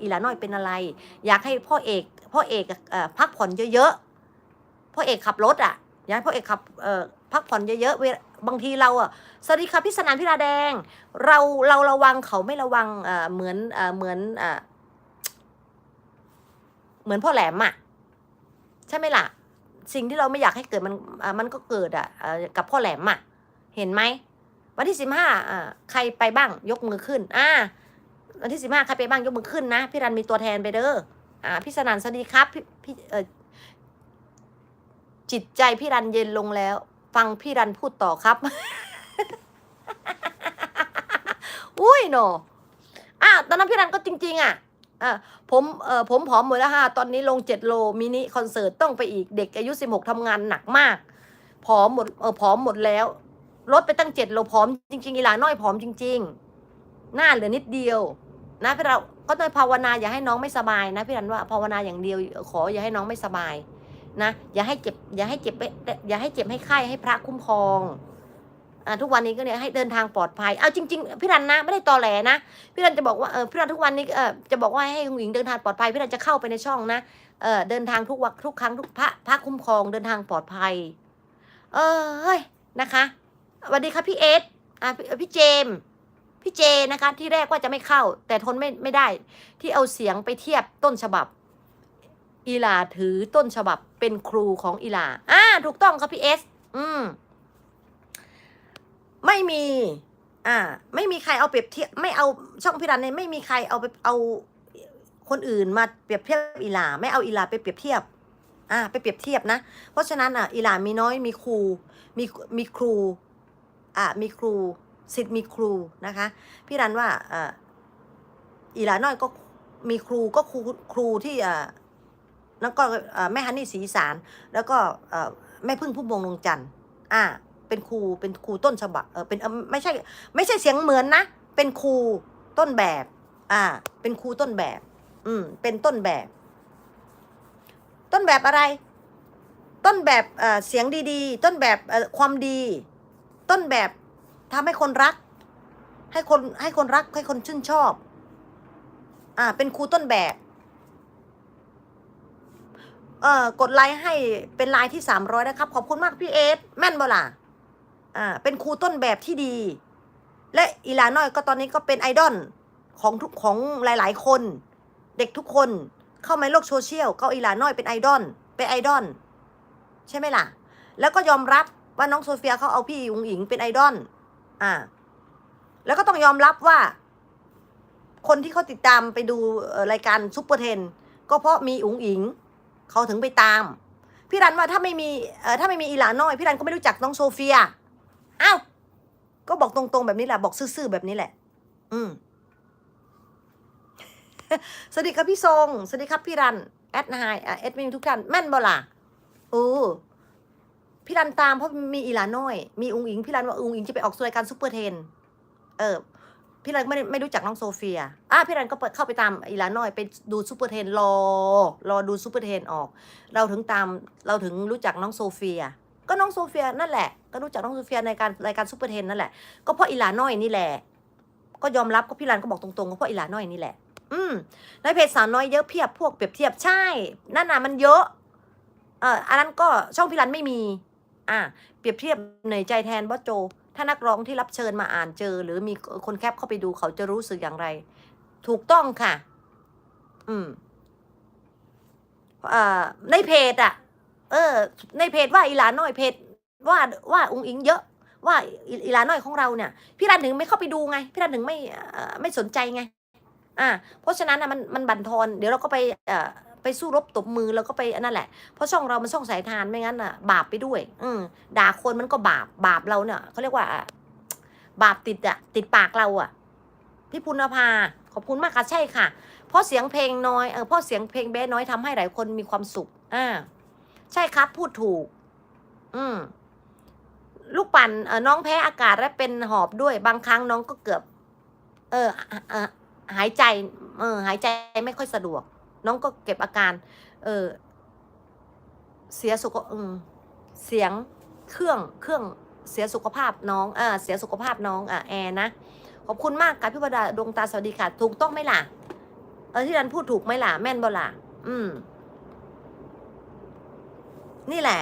อีหลาน้อยเป็นอะไร อยากให้พ่อเอกพ่อเอกเอ่อพักผ่อนเยอะๆพ่อเอกขับรถอะอยากให้พ่อเอกขับเอ่อพักผ่อนเยอะๆเวบางทีเราอะสวัสดีค่ะพี่สนานพี่ลาแดง เราเราระวังเขาไม่ระวังเอ่อเหมือนเอ่อเหมือนเอ่อเหมือนพ่อแหลมอะใช่ไหมล่ะ สิ่งที่เราไม่อยากให้เกิดมันมันก็เกิดอะกับพ่อแหลมอะเห็นไหมวันที่สิบห้าอ่าใครไปบ้างยกมือขึ้น อ่า วันที่สิบห้าใครไปบ้างยกมือขึ้นนะ พี่รันมีตัวแทนไปเด้ออ่าพี่สนันสวัสดีครับพี่พี่เออจิตใจพี่รันเย็นลงแล้ว ฟังพี่รันพูดต่อครับ อุ้ยโนอะตอนนั้นพี่รันก็จริง ๆ อะอ่าผมเออผมผอมหมดแล้วฮะตอนนี้ลงเจ็ดโลมินิคอนเสิร์ตต้องไปอีกเด็กอายุสิบหกทำงานหนักมากผอมหมดเออผอมหมดแล้ว ลดไปตั้งเจ็ดโลผอมจริงๆอีหลาน้อยผอมจริง ๆ หน้าเหลือนิดเดียว นะพี่เราก็ต้องภาวนาอย่าให้น้องไม่สบายนะพี่รันว่าภาวนาอย่างเดียวขออย่าให้น้องไม่สบายนะอย่าให้เจ็บอย่าให้เจ็บอย่าให้เจ็บให้ไข้ให้พระคุ้มครองอ่าทุกวันนี้ก็เนี่ยให้เดินทางปลอดภัยเอาจริงๆพี่รันนะไม่ได้ตอแหลนะพี่รันจะบอกว่าเออพี่รันทุกวันนี้เออจะบอกว่าให้คุณหญิงเดินทางปลอดภัยพี่รันจะเข้าไปในช่องนะเออเดินทางทุกวักทุกครั้งทุกพระพระคุ้มครองเดินทางปลอดภัย เออเฮ้ยนะคะสวัสดีค่ะพี่เอสอ่าพี่พี่เจมส์ พี่เจนะคะที่แรกว่าจะไม่เข้า แต่ทนไม่ไม่ได้ ที่เอาเสียงไปเทียบต้นฉบับอีลาถือต้นฉบับเป็นครูของอีลาอ่าถูกต้องครับพี่เอสอืมไม่มี อ่า ไม่มีใครเอาเปรียบเทียบไม่เอาช่องพี่รันเนี่ยไม่มีใครเอาไปเอาคนอื่นมาเปรียบเทียบอีลาไม่เอาอีลาไปเปรียบเทียบ อ่า ไปเปรียบเทียบนะ เพราะฉะนั้นอะอีลามีน้อยมีครู มีมีครู อ่ามีครู สิทธิ์มีครูนะคะ พี่รันว่าอ่าอีลาน้อยก็มีครูก็ครูครูที่อ่าแล้วก็แม่ฮันนี่ศรีสาร แล้วก็แม่พึ่งพุ่มพวงดวงจันทร์อ่า เป็นครูเป็นครูต้นฉบับเออเป็นไม่ใช่ไม่ใช่เสียงเหมือนนะ เป็นครูต้นแบบ อ่า เป็นครูต้นแบบ อืม เป็นต้นแบบ ต้นแบบอะไร ต้นแบบเสียงดีๆ ต้นแบบความดี ต้นแบบ ทำให้คนรัก ให้คนให้คนรักให้คนชื่นชอบ อ่า เป็นครูต้นแบบ เอ่อกดไลค์ให้เป็นไลน์ที่สามร้อยนะครับ ขอบคุณมากพี่เอสแม่นบ่ล่ะอ่า เป็นครูต้นแบบที่ดี และอีหลาน้อยก็ตอนนี้ก็เป็นไอดอลของทุกของหลาย ๆ คน เด็กทุกคนเข้ามาโลกโซเชียลก็อีหลาน้อยเป็นไอดอลเป็นไอดอลใช่ไหมล่ะ แล้วก็ยอมรับว่าน้องโซเฟียเขาเอาพี่อุ๋งอิงเป็นไอดอล อ่า แล้วก็ต้องยอมรับว่า คนที่เขาติดตามไปดูรายการซุปเปอร์เทน ก็เพราะมีอุ๋งอิง เขาถึงไปตาม พี่รันว่าถ้าไม่มีถ้าไม่มีอีหลาน้อย พี่รันก็ไม่รู้จักน้องโซเฟียอ้าวก็บอกตรงๆแบบนี้แหละบอกซื่อๆแบบนี้แหละ อืมสวัสดีครับพี่ทรง สวัสดีครับพี่รัน แอดไฮแอดมินทุกท่านแม่นบล่ะโอ้ พี่รันตามเพราะมีอีหลาน้อย มีอุงอิงพี่รันว่าอุงอิงจะไปออกรายการซุปเปอร์เทน เออ พี่รันไม่ไม่รู้จักน้องโซเฟียอะพี่รันก็เปิดเข้าไปตามอีหลาน้อยไปดูซูเปอร์เทนรอรอดูซูเปอร์เทนออก เราถึงตามเราถึงรู้จักน้องโซเฟีย ก็น้องโซเฟียนั่นแหละ ก็รู้จักน้องโซเฟียในการรายการซูเปอร์เทนนั่นแหละ ก็เพราะอีหลาน้อยนี่แหละ ก็ยอมรับก็พี่รันก็บอกตรงๆก็เพราะอีหลาน้อยนี่แหละ อืมในเพจสาวน้อยเยอะเพียบพวกเปรียบเทียบใช่นั่นน่ะมันเยอะ เอออันนั้นก็ช่องพี่รันไม่มี อ่าเปรียบเทียบเหนื่อยใจแทนบอสโจ ถ้านักร้องที่รับเชิญมาอ่านเจอ หรือมีคนแคปเข้าไปดูเขาจะรู้สึกอย่างไร ถูกต้องค่ะ อืมอ่าในเพจอะเออ ในเพจว่าอีหลาน้อยเพจว่าว่าอุ้งอิงเยอะ ว่าอีอีหลาน้อยของเราเนี่ย พี่รันถึงไม่เข้าไปดูไง พี่รันถึงไม่ไม่สนใจไง อ่า เพราะฉะนั้นนะมันมันบั่นทอน เดี๋ยวเราก็ไปเอ่อ ไปสู้รบตบมือแล้วก็ไปนั่นแหละ เพราะช่องเรามันช่องสายทานไม่งั้นอะ บาปไปด้วย อืมด่าคนมันก็บาปบาปเราเนี่ยเขาเรียกว่า บาปติดอะติดปากเราอะพี่ปุณภาขอบคุณมากค่ะใช่ค่ะ เพราะเสียงเพลงน้อยเออเพราะเสียงเพลงเบ้น้อยทำให้หลายคนมีความสุขอ่าใช่ครับ พูดถูก อืมลูกปั่นเออน้องแพ้อากาศและเป็นหอบด้วยบางครั้งน้องก็เกือบ เออเออหายใจ เออ หายใจไม่ค่อยสะดวก น้องก็เก็บอาการ เออเสียสุขเสียงเครื่องเครื่องเสียสุขภาพน้องอ่าเสียสุขภาพน้องอ่าแอร์นะขอบคุณมากค่ะพี่วดาดวงตาสวัสดีค่ะ ถูกต้องไหมล่ะเออที่รันพูดถูกไหมล่ะแม่นบ่ล่ะอืม นี่แหละ